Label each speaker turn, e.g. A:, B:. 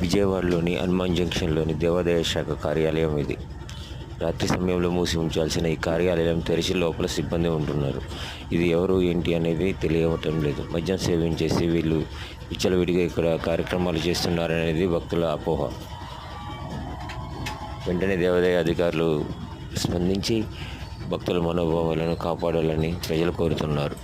A: విజయవాడలోని హనుమాన్ జంక్షన్లోని దేవాదాయ శాఖ కార్యాలయం ఇది. రాత్రి సమయంలో మూసి ఉంచాల్సిన ఈ కార్యాలయం తెరిచి లోపల సిబ్బంది ఉంటున్నారు. ఇది ఎవరు ఏంటి అనేది తెలియవటం లేదు. మద్యం సేవించేసి వీళ్ళు విచ్చలవిడిగా ఇక్కడ కార్యక్రమాలు చేస్తున్నారనేది భక్తుల అపోహ. వెంటనే దేవాదాయ అధికారులు స్పందించి భక్తుల మనోభావాలను కాపాడాలని ప్రజలు కోరుతున్నారు.